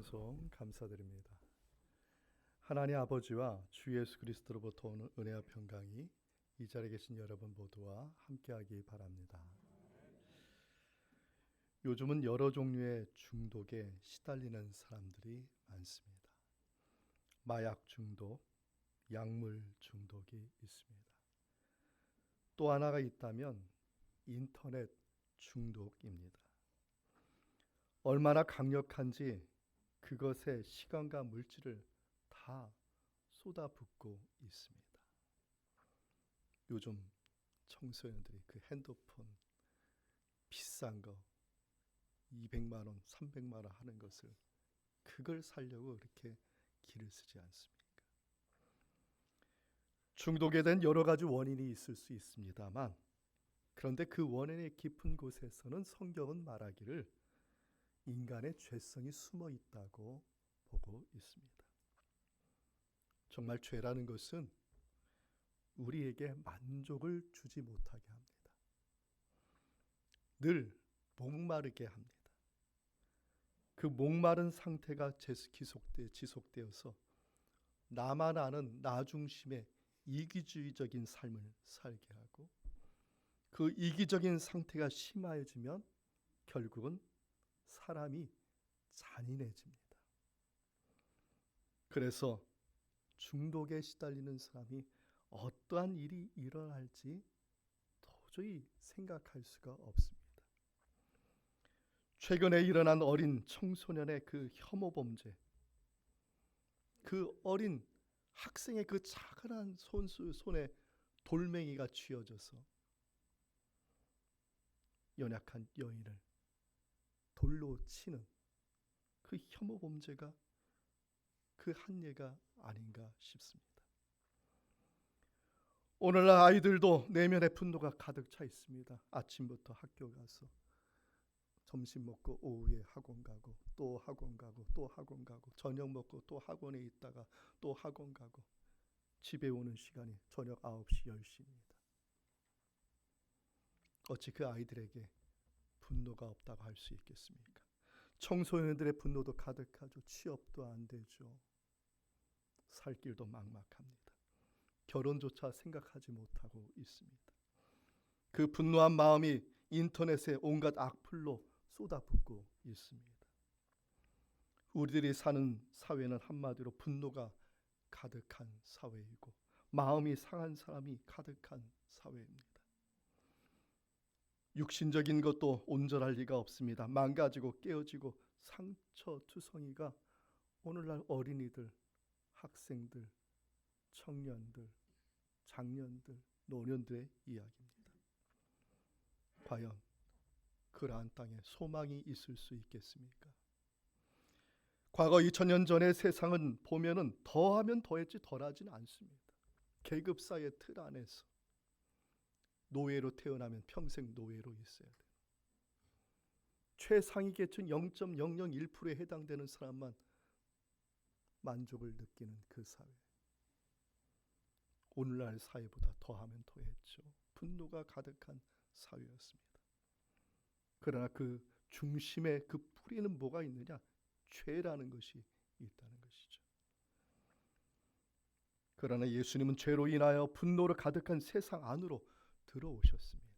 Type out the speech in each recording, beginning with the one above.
찬송 감사드립니다. 하나님 아버지와 주 예수 그리스도로부터 오는 은혜와 평강이 이 자리에 계신 여러분 모두와 함께하기 바랍니다. 요즘은 여러 종류의 중독에 시달리는 사람들이 많습니다. 마약 중독, 약물 중독이 있습니다. 또 하나가 있다면 인터넷 중독입니다. 얼마나 강력한지 그것에 시간과 물질을 다 쏟아붓고 있습니다. 요즘 청소년들이 그 핸드폰 비싼 거 200만 원, 300만 원 하는 것을 그걸 살려고 그렇게 기를 쓰지 않습니까? 중독에 대한 여러 가지 원인이 있을 수 있습니다만 그런데 그 원인의 깊은 곳에서는 성경은 말하기를 인간의 죄성이 숨어 있다고 보고 있습니다. 정말 죄라는 것은 우리에게 만족을 주지 못하게 합니다. 늘 목마르게 합니다. 그 목마른 상태가 지속되, 지속되어서 나만 아는 나 중심의 이기주의적인 삶을 살게 하고 그 이기적인 상태가 심해지면 결국은 사람이 잔인해집니다. 그래서 중독에 시달리는 사람이 어떠한 일이 일어날지 도저히 생각할 수가 없습니다. 최근에 일어난 어린 청소년의 그 혐오 범죄, 그 어린 학생의 그 작은 손수 손에 돌멩이가 쥐어져서 연약한 여인을 돌로 치는 그 혐오 범죄가 그 한 예가 아닌가 싶습니다. 오늘날 아이들도 내면의 분노가 가득 차 있습니다. 아침부터 학교 가서 점심 먹고 오후에 학원 가고 또 학원 가고 또 학원 가고 저녁 먹고 또 학원에 있다가 또 학원 가고 집에 오는 시간이 저녁 9시 10시입니다. 어찌 그 아이들에게 분노가 없다고 할 수 있겠습니까? 청소년들의 분노도 가득하죠. 취업도 안 되죠. 살 길도 막막합니다. 결혼조차 생각하지 못하고 있습니다. 그 분노한 마음이 인터넷에 온갖 악플로 쏟아붓고 있습니다. 우리들이 사는 사회는 한마디로 분노가 가득한 사회이고 마음이 상한 사람이 가득한 사회입니다. 육신적인 것도 온전할 리가 없습니다. 망가지고 깨어지고 상처투성이가 오늘날 어린이들, 학생들, 청년들, 장년들, 노년들의 이야기입니다. 과연 그러한 땅에 소망이 있을 수 있겠습니까? 과거 2000년 전의 세상은 보면은 더하면 더했지 덜하지는 않습니다. 계급 사의 틀 안에서 노예로 태어나면 평생 노예로 있어야 돼. 최상위 계층 0.001%에 해당되는 사람만 만족을 느끼는 그 사회. 오늘날 사회보다 더하면 더했죠. 분노가 가득한 사회였습니다. 그러나 그 중심에 그 뿌리는 뭐가 있느냐? 죄라는 것이 있다는 것이죠. 그러나 예수님은 죄로 인하여 분노로 가득한 세상 안으로 들어오셨습니다.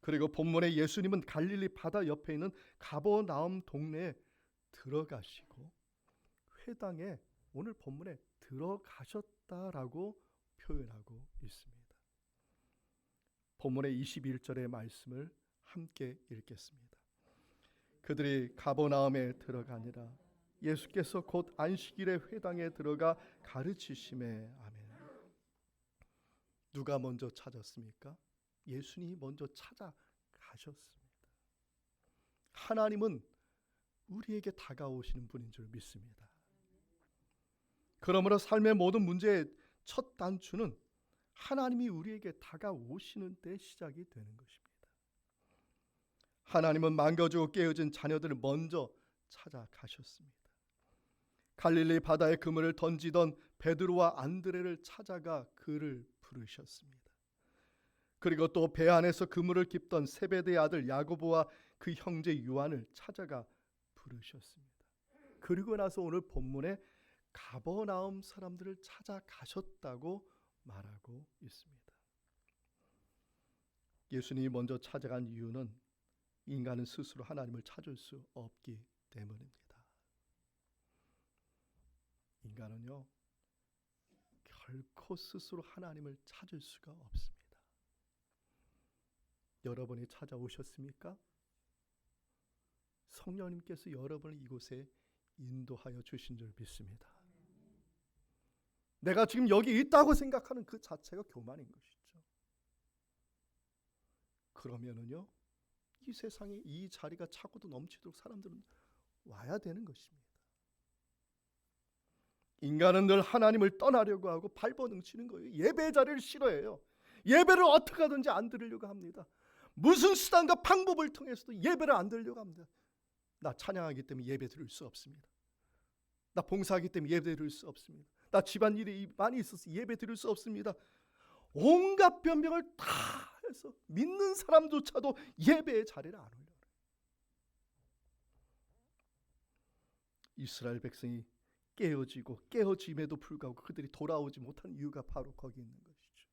그리고 본문에 예수님은 갈릴리 바다 옆에 있는 가버나움 동네에 들어가시고 회당에 오늘 본문에 들어가셨다라고 표현하고 있습니다. 본문의 21절의 말씀을 함께 읽겠습니다. 그들이 가버나움에 들어가니라 예수께서 곧 안식일에 회당에 들어가 가르치심에 아멘. 누가 먼저 찾았습니까? 예수님이 먼저 찾아가셨습니다. 하나님은 우리에게 다가오시는 분인 줄 믿습니다. 그러므로 삶의 모든 문제의 첫 단추는 하나님이 우리에게 다가오시는 때 시작이 되는 것입니다. 하나님은 망가지고 깨어진 자녀들을 먼저 찾아가셨습니다. 갈릴리 바다에 그물을 던지던 베드로와 안드레를 찾아가 그를 부르셨습니다. 그리고 또 배 안에서 그물을 깁던 세베대의 아들 야고보와 그 형제 요한을 찾아가 부르셨습니다. 그리고 나서 오늘 본문에 가버나움 사람들을 찾아가셨다고 말하고 있습니다. 예수님이 먼저 찾아간 이유는 인간은 스스로 하나님을 찾을 수 없기 때문입니다. 인간은요, 결코 스스로 하나님을 찾을 수가 없습니다. 여러분이 찾아오셨습니까? 성령님께서 여러분을 이곳에 인도하여 주신 줄 믿습니다. 내가 지금 여기 있다고 생각하는 그 자체가 교만인 것이죠. 그러면은요, 이 세상에 이 자리가 차고도 넘치도록 사람들은 와야 되는 것입니다. 인간은 늘 하나님을 떠나려고 하고 발버둥치는 거예요. 예배 자리를 싫어해요. 예배를 어떻게 하든지 안 들으려고 합니다. 무슨 수단과 방법을 통해서도 예배를 안 들으려고 합니다. 나 찬양하기 때문에 예배 드릴 수 없습니다. 나 봉사하기 때문에 예배 드릴 수 없습니다. 나 집안 일이 많이 있어서 예배 드릴 수 없습니다. 온갖 변명을 다 해서 믿는 사람조차도 예배의 자리를 안 올려요. 이스라엘 백성이 깨어지고 깨어짐에도 불구하고 그들이 돌아오지 못한 이유가 바로 거기 있는 것이죠.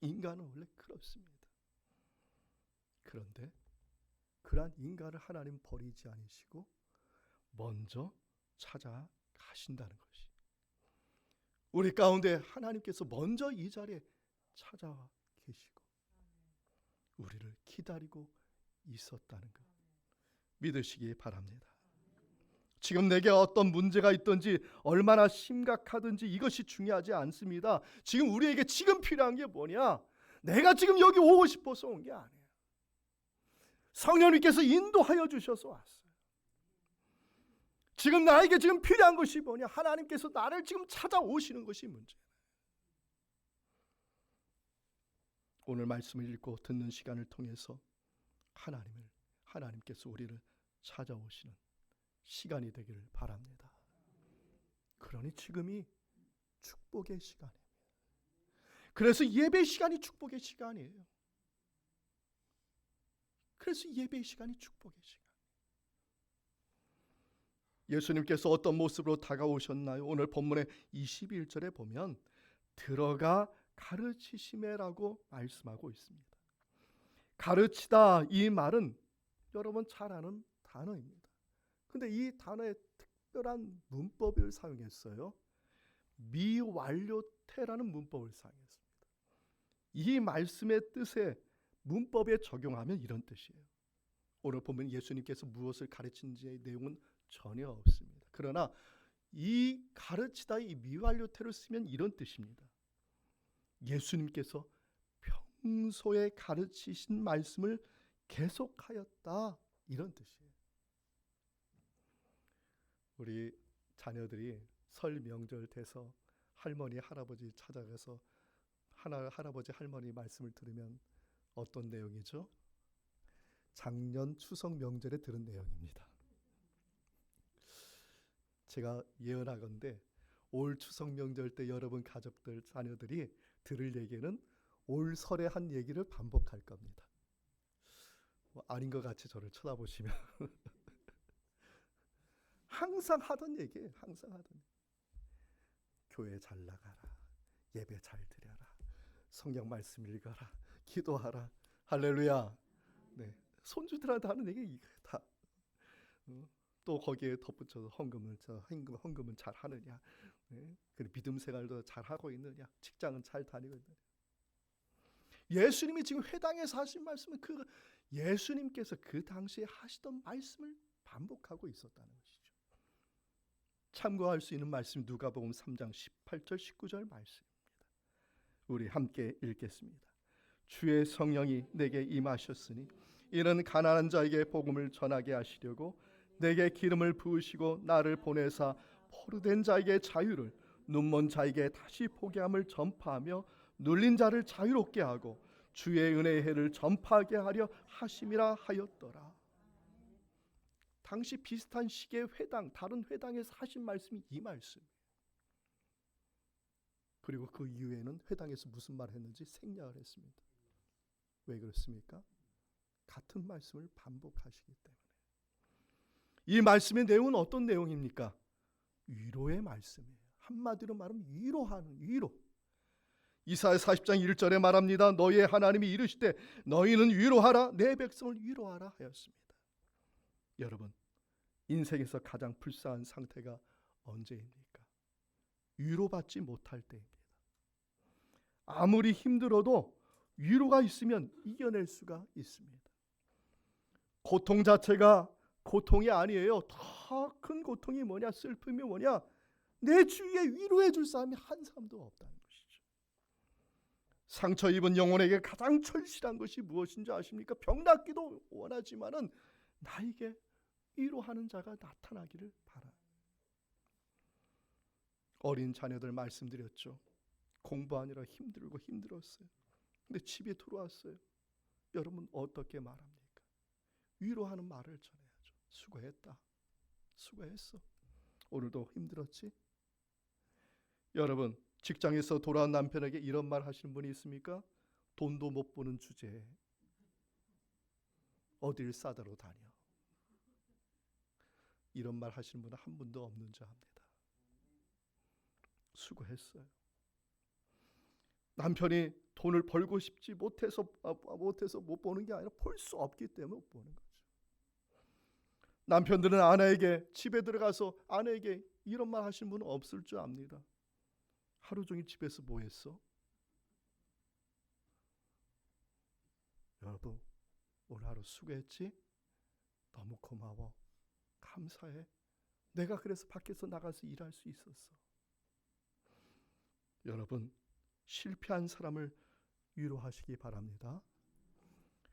인간은 원래 그렇습니다. 그런데 그러한 인간을 하나님 버리지 않으시고 먼저 찾아가신다는 것이 우리 가운데 하나님께서 먼저 이 자리에 찾아와 계시고 우리를 기다리고 있었다는 것 믿으시기 바랍니다. 지금 내게 어떤 문제가 있든지 얼마나 심각하든지 이것이 중요하지 않습니다. 지금 우리에게 지금 필요한 게 뭐냐? 내가 지금 여기 오고 싶어서 온 게 아니에요. 성령님께서 인도하여 주셔서 왔어요. 지금 나에게 지금 필요한 것이 뭐냐? 하나님께서 나를 지금 찾아오시는 것이 문제예요. 오늘 말씀을 읽고 듣는 시간을 통해서 하나님을 하나님께서 우리를 찾아오시는 시간이 되기를 바랍니다. 그러니 지금이 축복의 시간입니다. 그래서 예배 시간이 축복의 시간이에요. 그래서 예배 시간이 축복의 시간. 예수님께서 어떤 모습으로 다가오셨나요? 오늘 본문의 21절에 보면 들어가 가르치심에라고 말씀하고 있습니다. 가르치다 이 말은 여러분 잘 아는 단어입니다. 근데 이 단어에 특별한 문법을 사용했어요. 미완료태라는 문법을 사용했습니다. 이 말씀의 뜻에 문법에 적용하면 이런 뜻이에요. 오늘 보면 예수님께서 무엇을 가르친지의 내용은 전혀 없습니다. 그러나 이 가르치다 이 미완료태를 쓰면 이런 뜻입니다. 예수님께서 평소에 가르치신 말씀을 계속하였다 이런 뜻이에요. 우리 자녀들이 설 명절 돼서 할머니 할아버지 찾아가서 하나 할아버지 할머니 말씀을 들으면 어떤 내용이죠? 작년 추석 명절에 들은 내용입니다. 제가 예언하건대 올 추석 명절 때 여러분 가족들 자녀들이 들을 얘기는 올 설에 한 얘기를 반복할 겁니다. 뭐 아닌 것 같이 저를 쳐다보시면 항상 하던 얘기, 항상 하던 얘기. 교회 잘 나가라, 예배 잘 드려라, 성경 말씀 읽어라, 기도하라, 할렐루야. 네, 손주들한테 하는 얘기 다. 어? 또 거기에 덧붙여서 헌금을 저 헌금 헌금은 잘 하느냐, 네? 그리고 믿음 생활도 잘 하고 있느냐, 직장은 잘 다니고 있느냐. 예수님이 지금 회당에서 하신 말씀은 그 예수님께서 그 당시에 하시던 말씀을 반복하고 있었다는 것이죠. 참고할 수 있는 말씀 누가복음 3장 18절 19절 말씀입니다. 우리 함께 읽겠습니다. 주의 성령이 내게 임하셨으니 이는 가난한 자에게 복음을 전하게 하시려고 내게 기름을 부으시고 나를 보내사 포로된 자에게 자유를 눈먼 자에게 다시 포기함을 전파하며 눌린 자를 자유롭게 하고 주의 은혜의 해를 전파하게 하려 하심이라 하였더라. 당시 비슷한 시기의 회당 다른 회당에서 하신 말씀이 이 말씀. 그리고 그 이후에는 회당에서 무슨 말을 했는지 생략을 했습니다. 왜 그렇습니까? 같은 말씀을 반복하시기 때문에. 이 말씀의 내용은 어떤 내용입니까? 위로의 말씀이에요. 한마디로 말하면 위로하는 위로. 이사야 40장 1절에 말합니다. 너희의 하나님이 이르시되 너희는 위로하라 내 백성을 위로하라 하였습니다. 여러분 인생에서 가장 불쌍한 상태가 언제입니까? 위로받지 못할 때입니다. 아무리 힘들어도 위로가 있으면 이겨낼 수가 있습니다. 고통 자체가 고통이 아니에요. 더 큰 고통이 뭐냐? 슬픔이 뭐냐? 내 주위에 위로해 줄 사람이 한 사람도 없다는 것이죠. 상처 입은 영혼에게 가장 절실한 것이 무엇인지 아십니까? 병 낫기도 원하지만은 나에게 위로하는 자가 나타나기를 바라. 어린 자녀들 말씀드렸죠. 공부하느라 힘들고 힘들었어요. 근데 집에 들어왔어요. 여러분 어떻게 말합니까? 위로하는 말을 전해야죠. 수고했다. 수고했어. 오늘도 힘들었지? 여러분 직장에서 돌아온 남편에게 이런 말 하시는 분이 있습니까? 돈도 못 버는 주제에 어딜 싸다로 다녀. 이런 말 하시는 분은 한 분도 없는 줄 압니다. 수고했어요. 남편이 돈을 벌고 싶지 못해서 아, 못해서 못 버는 게 아니라 벌 수 없기 때문에 못 버는 거죠. 남편들은 아내에게 집에 들어가서 아내에게 이런 말 하시는 분은 없을 줄 압니다. 하루 종일 집에서 뭐 했어? 여러분 오늘 하루 수고했지? 너무 고마워. 감사해. 내가 그래서 밖에서 나가서 일할 수 있었어. 여러분 실패한 사람을 위로하시기 바랍니다.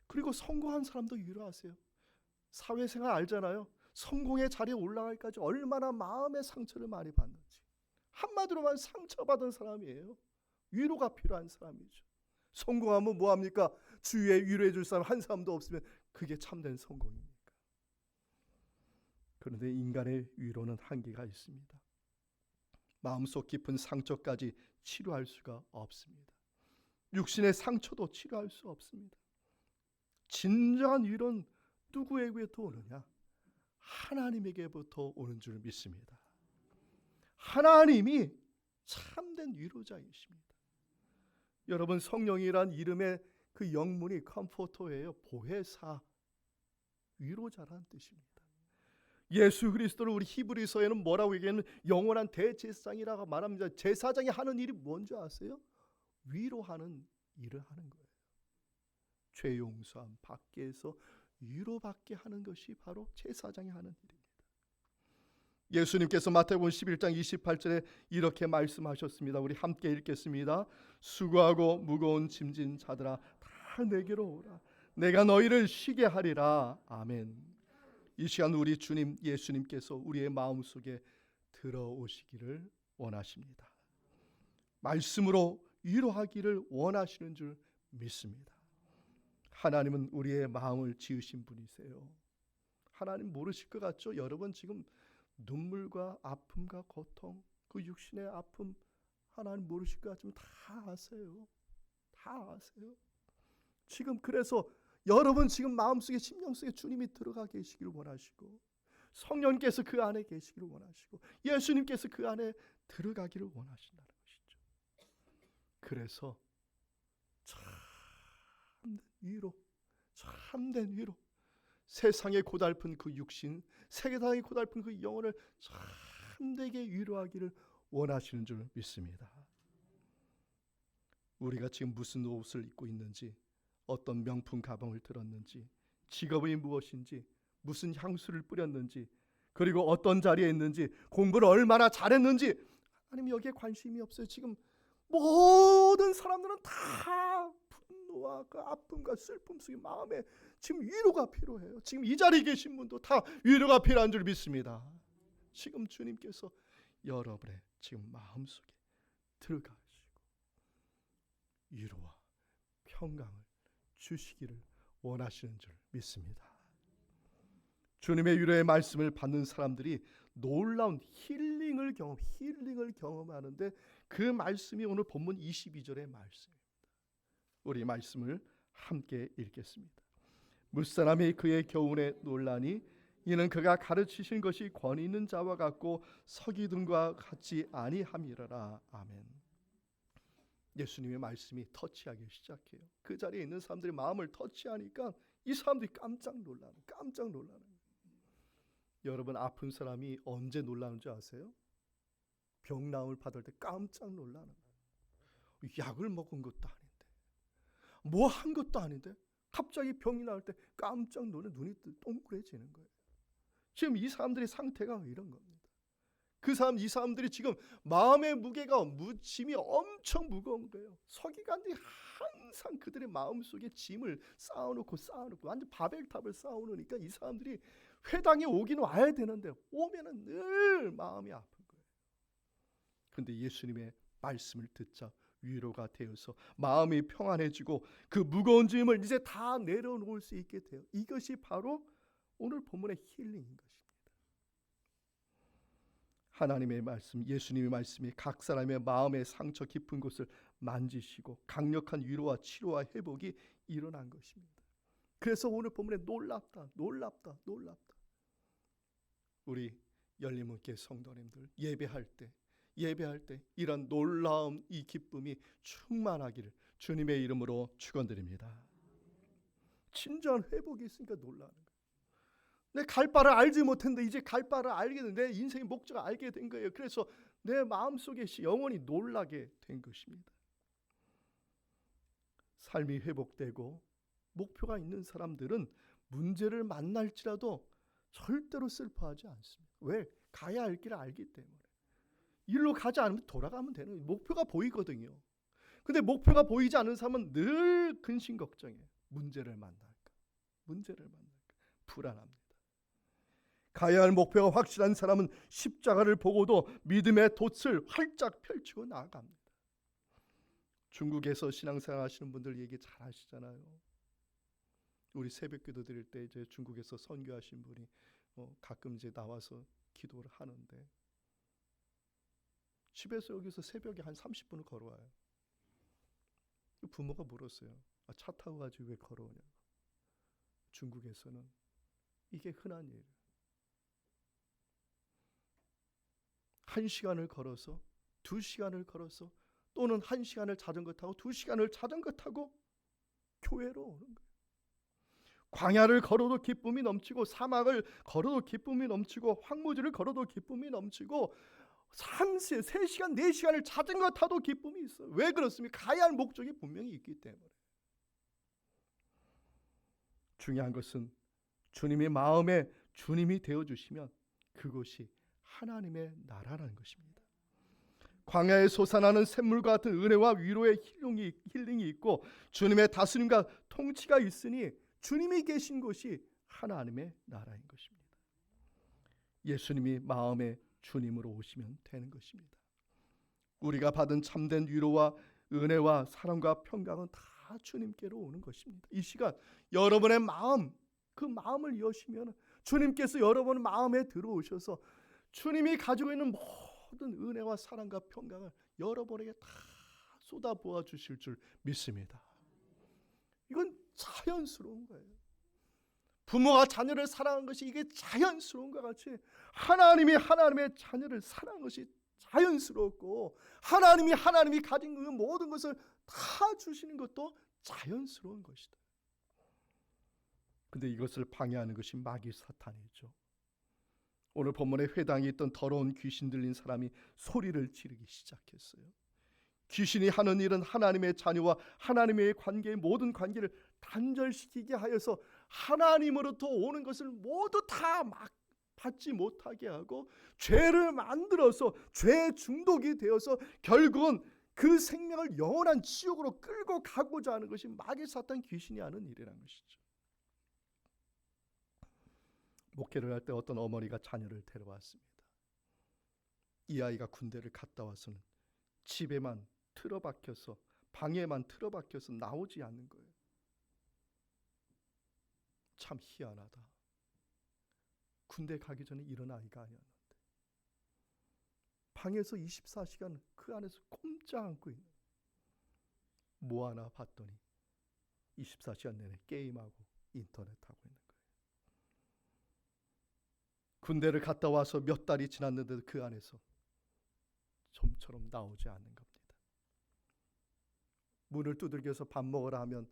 그리고 성공한 사람도 위로하세요. 사회생활 알잖아요. 성공의 자리에 올라가기까지 얼마나 마음의 상처를 많이 받는지. 한마디로 말 상처받은 사람이에요. 위로가 필요한 사람이죠. 성공하면 뭐 합니까? 주위에 위로해 줄 사람 한 사람도 없으면 그게 참된 성공입니까? 그런데 인간의 위로는 한계가 있습니다. 마음속 깊은 상처까지 치료할 수가 없습니다. 육신의 상처도 치료할 수 없습니다. 진정한 위로는 누구에게부터 오느냐? 하나님에게부터 오는 줄 믿습니다. 하나님이 참된 위로자이십니다. 여러분 성령이란 이름의 그 영문이 컴포터예요. 보혜사, 위로자란 뜻입니다. 예수 그리스도를 우리 히브리서에는 뭐라고 얘기하는 영원한 대제사장이라고 말합니다. 제사장이 하는 일이 뭔지 아세요? 위로하는 일을 하는 거예요. 죄 용서함 밖에서 위로받게 하는 것이 바로 제사장이 하는 일입니다. 예수님께서 마태복음 11장 28절에 이렇게 말씀하셨습니다. 우리 함께 읽겠습니다. 수고하고 무거운 짐진 자들아 다 내게로 오라. 내가 너희를 쉬게 하리라. 아멘. 이 시간 우리 주님 예수님께서 우리의 마음속에 들어오시기를 원하십니다. 말씀으로 위로하기를 원하시는 줄 믿습니다. 하나님은 우리의 마음을 지으신 분이세요. 하나님 모르실 것 같죠? 여러분 지금 눈물과 아픔과 고통, 그 육신의 아픔 하나님 모르실 것 같지만 다 아세요. 다 아세요. 지금 그래서 여러분 지금 마음속에 심령 속에 주님이 들어가 계시기를 원하시고 성령께서 그 안에 계시기를 원하시고 예수님께서 그 안에 들어가기를 원하신다는 것이죠. 그래서 참된 위로, 참된 위로, 세상의 고달픈 그 육신, 세상의 고달픈 그 영혼을 참되게 위로하기를 원하시는 줄 믿습니다. 우리가 지금 무슨 옷을 입고 있는지, 어떤 명품 가방을 들었는지, 직업이 무엇인지, 무슨 향수를 뿌렸는지, 그리고 어떤 자리에 있는지, 공부를 얼마나 잘했는지, 아니면 여기에 관심이 없어요. 지금 모든 사람들은 다 분노와 그 아픔과 슬픔 속에 마음에 지금 위로가 필요해요. 지금 이 자리에 계신 분도 다 위로가 필요한 줄 믿습니다. 지금 주님께서 여러분의 지금 마음속에 들어가시고 위로와 평강을 주시기를 원하시는 줄 믿습니다. 주님의 위로의 말씀을 받는 사람들이 놀라운 힐링을 경험, 힐링을 경험하는데 그 말씀이 오늘 본문 22절의 말씀입니다. 우리 말씀을 함께 읽겠습니다. 물사람이 그의 교훈에 놀라니 이는 그가 가르치신 것이 권위 있는 자와 같고 서기든과 같지 아니함이라라. 아멘. 예수님의 말씀이 터치하기 시작해요. 그 자리에 있는 사람들의 마음을 터치하니까 이 사람들이 깜짝 놀라는, 깜짝 놀라는. 여러분 아픈 사람이 언제 놀라는 줄 아세요? 병나음을 받을 때 깜짝 놀라는 거예요. 약을 먹은 것도 아닌데, 뭐 한 것도 아닌데, 갑자기 병이 나올 때 깜짝 놀래 눈이 동그래지는 거예요. 지금 이 사람들의 상태가 이런 겁니다. 그 사람 이 사람들이 지금 마음의 무게가 무 짐이 엄청 무거운 거예요. 서기관들이 항상 그들의 마음 속에 짐을 쌓아놓고 쌓아놓고 완전 바벨탑을 쌓아놓으니까 이 사람들이 회당에 오긴 와야 되는데 오면은 늘 마음이 아픈 거예요. 근데 예수님의 말씀을 듣자 위로가 되어서 마음이 평안해지고 그 무거운 짐을 이제 다 내려놓을 수 있게 돼요. 이것이 바로 오늘 본문의 힐링인 것입니다. 하나님의 말씀, 예수님의 말씀이 각 사람의 마음의 상처 깊은 곳을 만지시고 강력한 위로와 치료와 회복이 일어난 것입니다. 그래서 오늘 본문에 놀랍다, 놀랍다, 놀랍다. 우리 열리문교 성도님들 예배할 때, 예배할 때 이런 놀라움, 이 기쁨이 충만하기를 주님의 이름으로 축원드립니다. 진정한 회복이 있으니까 놀라는. 내갈 바를 알지 못했는데 이제 갈 바를 알게 된내 인생의 목적을 알게 된 거예요. 그래서 내 마음속에 영원히 놀라게 된 것입니다. 삶이 회복되고 목표가 있는 사람들은 문제를 만날지라도 절대로 슬퍼하지 않습니다. 왜? 가야 할 길을 알기 때문에. 일로 가지 않으면 돌아가면 되는 거예요. 목표가 보이거든요. 근데 목표가 보이지 않는 사람은 늘 근심 걱정해. 문제를 만날까? 문제를 만날까? 불안합니다. 가야 할 목표가 확실한 사람은 십자가를 보고도 믿음의 돛을 활짝 펼치고 나아갑니다. 중국에서 신앙생활 하시는 분들 얘기 잘 하시잖아요. 우리 새벽기도 드릴 때 이제 중국에서 선교하신 분이 어, 가끔 이제 나와서 기도를 하는데 집에서 여기서 새벽에 한 30분을 걸어와요. 부모가 물었어요. 아, 차 타고 가지고 왜 걸어오냐고. 중국에서는 이게 흔한 일이에요. 한 시간을 걸어서 두 시간을 걸어서 또는 한 시간을 자전거 타고 두 시간을 자전거 타고 교회로 오는 거예요. 광야를 걸어도 기쁨이 넘치고 사막을 걸어도 기쁨이 넘치고 황무지를 걸어도 기쁨이 넘치고 3, 3시간, 4시간을 자전거 타도 기쁨이 있어요. 왜 그렇습니까? 가야 할 목적이 분명히 있기 때문에. 중요한 것은 주님의 마음에 주님이 되어 주시면 그것이 하나님의 나라라는 것입니다. 광야에 솟아나는 샘물과 같은 은혜와 위로의 힐링이, 힐링이 있고 주님의 다스림과 통치가 있으니 주님이 계신 곳이 하나님의 나라인 것입니다. 예수님이 마음에 주님으로 오시면 되는 것입니다. 우리가 받은 참된 위로와 은혜와 사랑과 평강은 다 주님께로 오는 것입니다. 이 시간 여러분의 마음 그 마음을 여시면 주님께서 여러분 마음에 들어오셔서 주님이 가지고 있는 모든 은혜와 사랑과 평강을 여러분에게 다 쏟아 부어 주실 줄 믿습니다. 이건 자연스러운 거예요. 부모가 자녀를 사랑하는 것이 이게 자연스러운 것 같이 하나님이 하나님의 자녀를 사랑하는 것이 자연스럽고 하나님이 하나님이 가진 그 모든 것을 다 주시는 것도 자연스러운 것이다. 근데 이것을 방해하는 것이 마귀 사탄이죠. 오늘 본문에 회당에 있던 더러운 귀신 들린 사람이 소리를 지르기 시작했어요. 귀신이 하는 일은 하나님의 자녀와 하나님의 관계의 모든 관계를 단절시키게 하여서 하나님으로부터 오는 것을 모두 다 막 받지 못하게 하고 죄를 만들어서 죄 중독이 되어서 결국은 그 생명을 영원한 지옥으로 끌고 가고자 하는 것이 마귀 사탄 귀신이 하는 일이라는 것이죠. 목회를 할 때 어떤 어머니가 자녀를 데려왔습니다. 이 아이가 군대를 갔다 와서는 집에만 틀어박혀서 방에만 틀어박혀서 나오지 않는 거예요. 참 희한하다. 군대 가기 전에 이런 아이가 아니었는데 방에서 24시간 그 안에서 꼼짝 않고 있는 뭐 하나 봤더니 24시간 내내 게임하고 인터넷 하고 있는 거예요. 군대를 갔다 와서 몇 달이 지났는데도 그 안에서 좀처럼 나오지 않는 겁니다. 문을 두들겨서 밥 먹으라 하면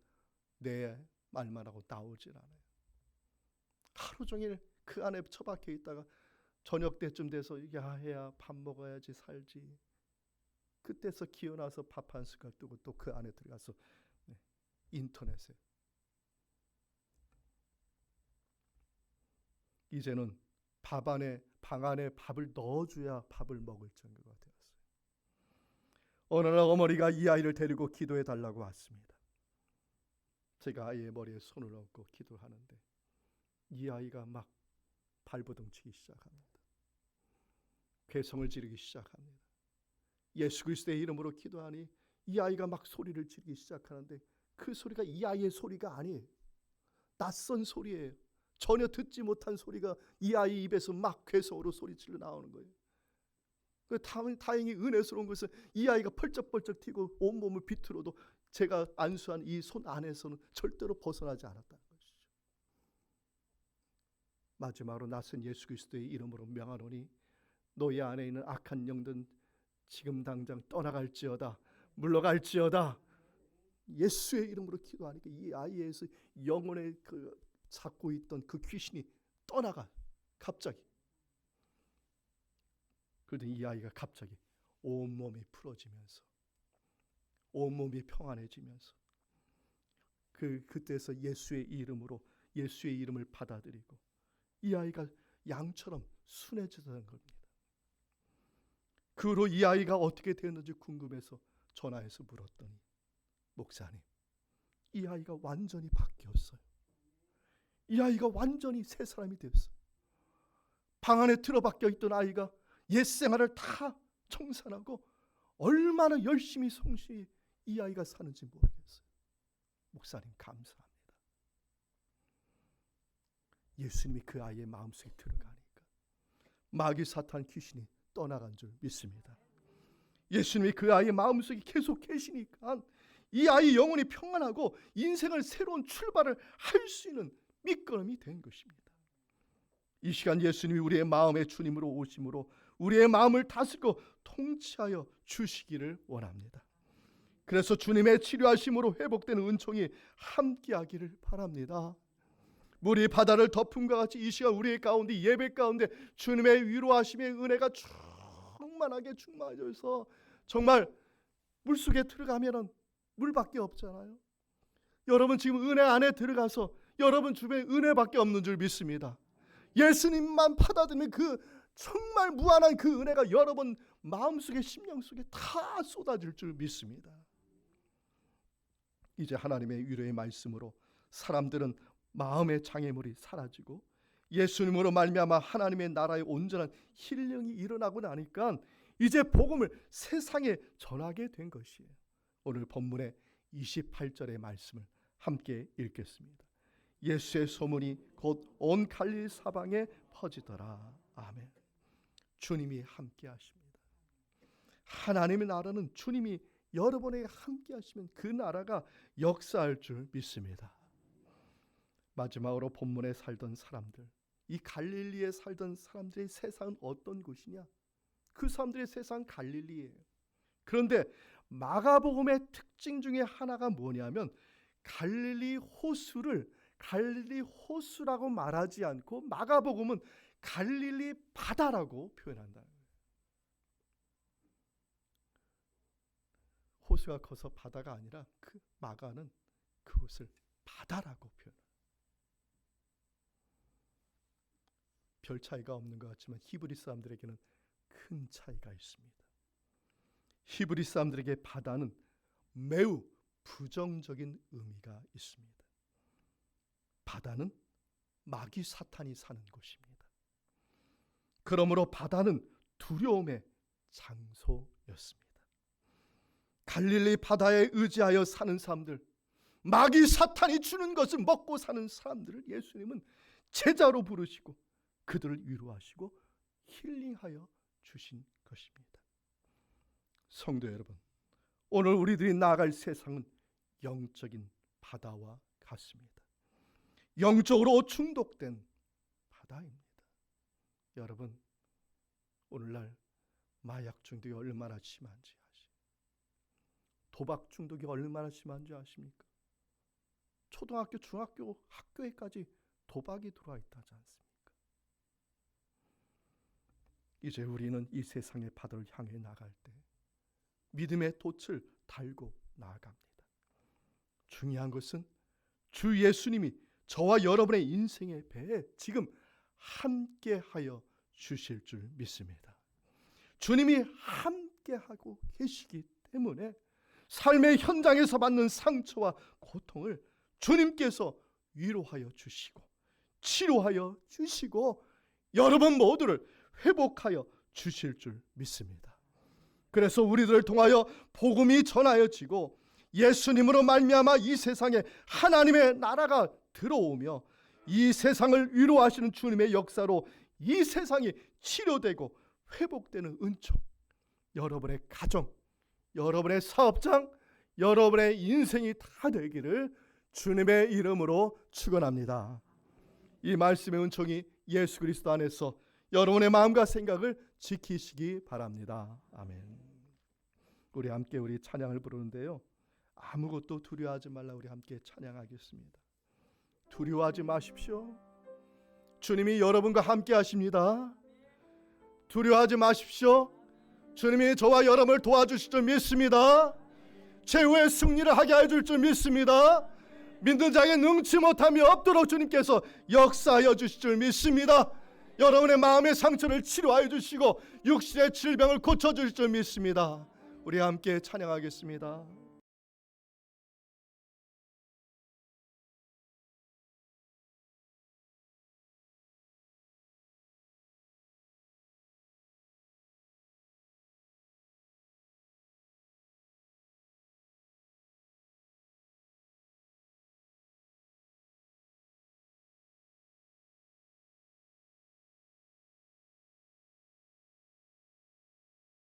내 말만 하고 나오질 않아요. 하루 종일 그 안에 처박혀 있다가 저녁 때쯤 돼서 야 해야 밥 먹어야지 살지. 그때서 기어나서 밥 한 숟갈 뜨고 또 그 안에 들어가서 네, 인터넷에 이제는 밥 안에 방 안에 밥을 넣어줘야 밥을 먹을 정도가 되었어요. 어느 날 어머니가 이 아이를 데리고 기도해 달라고 왔습니다. 제가 아이의 머리에 손을 얹고 기도하는데 이 아이가 막 발버둥 치기 시작합니다. 괴성을 지르기 시작합니다. 예수 그리스도의 이름으로 기도하니 이 아이가 막 소리를 지르기 시작하는데 그 소리가 이 아이의 소리가 아니에요. 낯선 소리예요. 전혀 듣지 못한 소리가 이 아이 입에서 막 괴성으로 소리치려 나오는 거예요. 그 다행- 다행히 은혜스러운 것은 이 아이가 펄쩍펄쩍 튀고 온 몸을 비틀어도 제가 안수한 이 손 안에서는 절대로 벗어나지 않았다는 것이죠. 마지막으로 낯선 예수 그리스도의 이름으로 명하노니 너희 안에 있는 악한 영든 지금 당장 떠나갈지어다 물러갈지어다 예수의 이름으로 기도하니까 이 아이에서 영혼의 그 잡고 있던 그 귀신이 떠나가 갑자기 그런데 이 아이가 갑자기 온몸이 풀어지면서 온몸이 평안해지면서 그 그때서 예수의 이름으로 예수의 이름을 받아들이고 이 아이가 양처럼 순해지던 겁니다. 그 후로 이 아이가 어떻게 됐는지 궁금해서 전화해서 물었더니 목사님 이 아이가 완전히 바뀌었어요. 이 아이가 완전히 새 사람이 되었어요. 방 안에 틀어박혀 있던 아이가 옛 생활을 다 청산하고 얼마나 열심히 성실히 이 아이가 사는지 모르겠어요. 목사님 감사합니다. 예수님이 그 아이의 마음속에 들어가니까 마귀 사탄 귀신이 떠나간 줄 믿습니다. 예수님이 그 아이의 마음속에 계속 계시니까 이 아이 영혼이 평안하고 인생을 새로운 출발을 할 수 있는 밑거름이 된 것입니다. 이 시간 예수님이 우리의 마음의 주님으로 오심으로 우리의 마음을 다스리고 통치하여 주시기를 원합니다. 그래서 주님의 치료하심으로 회복되는 은총이 함께하기를 바랍니다. 물이 바다를 덮음과 같이 이 시간 우리의 가운데 예배 가운데 주님의 위로하심의 은혜가 충만하게 충만해져서 정말 물 속에 들어가면은 물밖에 없잖아요. 여러분 지금 은혜 안에 들어가서 여러분 주변에 은혜밖에 없는 줄 믿습니다. 예수님만 받아들이면 그 정말 무한한 그 은혜가 여러분 마음속에 심령 속에 다 쏟아질 줄 믿습니다. 이제 하나님의 위로의 말씀으로 사람들은 마음의 장애물이 사라지고 예수님으로 말미암아 하나님의 나라의 온전한 힐링이 일어나고 나니까 이제 복음을 세상에 전하게 된 것이에요. 오늘 본문의 28절의 말씀을 함께 읽겠습니다. 예수의 소문이 곧 온 갈릴 사방에 퍼지더라. 아멘. 주님이 함께 하십니다. 하나님의 나라는 주님이 여러분에게 함께 하시면 그 나라가 역사할 줄 믿습니다. 마지막으로 본문에 살던 사람들, 이 갈릴리에 살던 사람들의 세상은 어떤 곳이냐? 그 사람들의 세상 갈릴리예요. 그런데 마가복음의 특징 중에 하나가 뭐냐면 갈릴리 호수를 갈릴리 호수라고 말하지 않고 마가복음은 갈릴리 바다라고 표현한다. 호수가 커서 바다가 아니라 그 마가는 그곳을 바다라고 표현. 별 차이가 없는 것 같지만 히브리 사람들에게는 큰 차이가 있습니다. 히브리 사람들에게 바다는 매우 부정적인 의미가 있습니다. 바다는 마귀 사탄이 사는 곳입니다. 그러므로 바다는 두려움의 장소였습니다. 갈릴리 바다에 의지하여 사는 사람들, 마귀 사탄이 주는 것을 먹고 사는 사람들을 예수님은 제자로 부르시고 그들을 위로하시고 힐링하여 주신 것입니다. 성도 여러분, 오늘 우리들이 나아갈 세상은 영적인 바다와 같습니다. 영적으로 중독된 바다입니다. 여러분 오늘날 마약 중독이 얼마나 심한지 아시 도박 중독이 얼마나 심한지 아십니까? 초등학교, 중학교, 학교에까지 도박이 들어와 있다지 않습니까? 이제 우리는 이 세상의 바다를 향해 나갈 때 믿음의 돛을 달고 나아갑니다. 중요한 것은 주 예수님이 저와 여러분의 인생의 배에 지금 함께하여 주실 줄 믿습니다. 주님이 함께하고 계시기 때문에 삶의 현장에서 받는 상처와 고통을 주님께서 위로하여 주시고 치료하여 주시고 여러분 모두를 회복하여 주실 줄 믿습니다. 그래서 우리들을 통하여 복음이 전하여지고 예수님으로 말미암아 이 세상에 하나님의 나라가 들어오며 이 세상을 위로하시는 주님의 역사로 이 세상이 치료되고 회복되는 은총 여러분의 가정, 여러분의 사업장, 여러분의 인생이 다 되기를 주님의 이름으로 축원합니다. 이 말씀의 은총이 예수 그리스도 안에서 여러분의 마음과 생각을 지키시기 바랍니다. 아멘. 우리 함께 우리 찬양을 부르는데요. 아무것도 두려워하지 말라 우리 함께 찬양하겠습니다. 두려워하지 마십시오. 주님이 여러분과 함께 하십니다. 두려워하지 마십시오. 주님이 저와 여러분을 도와주실 줄 믿습니다. 최후의 승리를 하게 해줄 줄 믿습니다. 믿는 자에게 능치 못함이 없도록 주님께서 역사하여 주실 줄 믿습니다. 여러분의 마음의 상처를 치료하여 주시고 육신의 질병을 고쳐 주실 줄 믿습니다. 우리 함께 찬양하겠습니다.